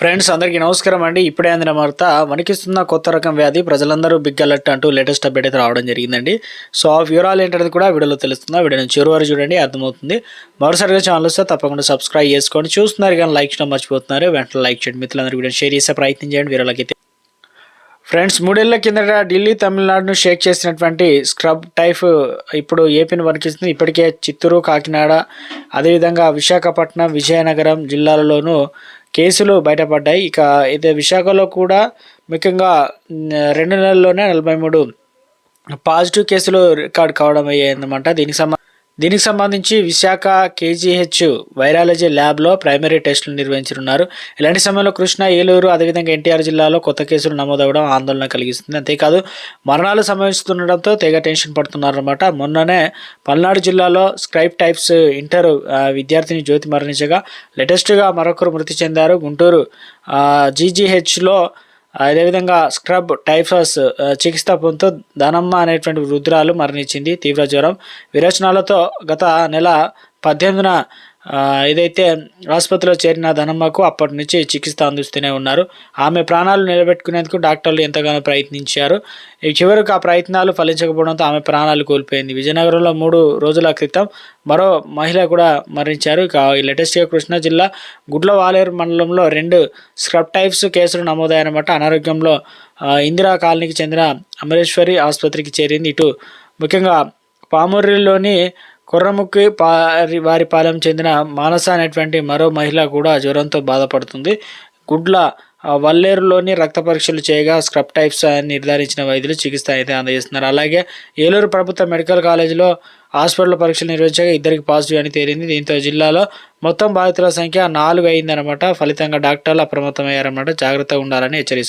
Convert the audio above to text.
Friends అందరికీ నమస్కారం అండి. ఇప్పుడే అందిన వార్త వణికిస్తున్న కొత్త రకం వ్యాధి ప్రజలందరూ బిగ్ అలర్ట్ అంటూ లేటెస్ట్ అప్డేట్ అయితే రావడం జరిగిందండి. సో ఆ వివరాలు ఏంటనేది కూడా వీడియోలో తెలుస్తుంది. ఆ వీడియోని చివరి వరకు చూడండి అర్థమవుతుంది. మరోసారిగా ఛానల్ వస్తే తప్పకుండా సబ్స్క్రైబ్ చేసుకోండి. చూస్తున్నారు కానీ లైక్ చేయడం మర్చిపోతున్నారు. వెంటనే లైక్ చేయండి. మిత్రులందరూ వీడియో షేర్ చేసే ప్రయత్నం చేయండి. వీరలకైతే ఫ్రెండ్స్ మూడేళ్ళ కిందట ఢిల్లీ తమిళనాడును షేక్ చేసినటువంటి స్క్రబ్ టైఫ్ ఇప్పుడు ఏపీని వణికిస్తుంది. ఇప్పటికే చిత్తూరు కాకినాడ అదేవిధంగా విశాఖపట్నం విజయనగరం జిల్లాలలోనూ కేసులు బయటపడ్డాయి. ఇక ఇదే విశాఖలో కూడా ముఖ్యంగా రెండు నెలల్లోనే నలభై మూడు పాజిటివ్ కేసులు రికార్డ్ కావడం అయ్యాయన్నమాట. దీనికి సంబంధించి దీనికి సంబంధించి విశాఖ కేజీహెచ్ వైరాలజీ ల్యాబ్లో ప్రైమరీ టెస్టులు నిర్వహించనున్నారు. ఇలాంటి సమయంలో కృష్ణ ఏలూరు అదేవిధంగా ఎన్టీఆర్ జిల్లాలో కొత్త కేసులు నమోదవడం ఆందోళన కలిగిస్తుంది. అంతేకాదు మరణాలు సంభవిస్తుండడంతో తెగ టెన్షన్ పడుతున్నారన్నమాట. మొన్ననే పల్నాడు జిల్లాలో స్క్రైబ్ టైప్స్ ఇంటర్ విద్యార్థిని జ్యోతి మరణించగా లేటెస్ట్గా మరొకరు మృతి చెందారు. గుంటూరు జీజీహెచ్లో అదేవిధంగా స్క్రబ్ టైఫస్ చికిత్స పొందుతూ ధనమ్మ అనేటువంటి రుద్రాలు మరణించింది. తీవ్ర జ్వరం. విరోచనాలతో గత నెల పద్దెనిమిదిన ఇదైతే ఆసుపత్రిలో చేరిన ధనమ్మకు అప్పటి నుంచి చికిత్స అందిస్తూనే ఉన్నారు. ఆమె ప్రాణాలు నిలబెట్టుకునేందుకు డాక్టర్లు ఎంతగానో ప్రయత్నించారు. చివరకు చివరికి ఆ ప్రయత్నాలు ఫలించకపోవడంతో ఆమె ప్రాణాలు కోల్పోయింది. విజయనగరంలో మూడు రోజుల క్రితం మరో మహిళ కూడా మరణించారు. ఇక ఈ లేటెస్ట్గా కృష్ణా జిల్లా గుడ్లవాలేరు మండలంలో రెండు స్క్రబ్ టైప్స్ కేసులు నమోదయ్యాయన్నమాట. అనారోగ్యంలో ఇందిరా కాలనీకి చెందిన అమరేశ్వరి ఆసుపత్రికి చేరింది. ఇటు ముఖ్యంగా పామూరులోని కుర్రముక్కి పారి వారిపాలెం చెందిన మానస అనేటువంటి మరో మహిళ కూడా జ్వరంతో బాధపడుతుంది. గుడ్ల వల్లేరులోని రక్త పరీక్షలు చేయగా స్క్రబ్ టైప్స్ అని నిర్ధారించిన వైద్యులు చికిత్స అయితే అందజేస్తున్నారు. అలాగే ఏలూరు ప్రభుత్వ మెడికల్ కాలేజీలో హాస్పిటల్ పరీక్షలు నిర్వహించగా ఇద్దరికి పాజిటివ్ అని తేలింది. దీంతో జిల్లాలో మొత్తం బాధితుల సంఖ్య నాలుగు అయిందనమాట ఫలితంగా డాక్టర్లు అప్రమత్తమయ్యారన్నమాట. జాగ్రత్తగా ఉండాలని హెచ్చరిస్తారు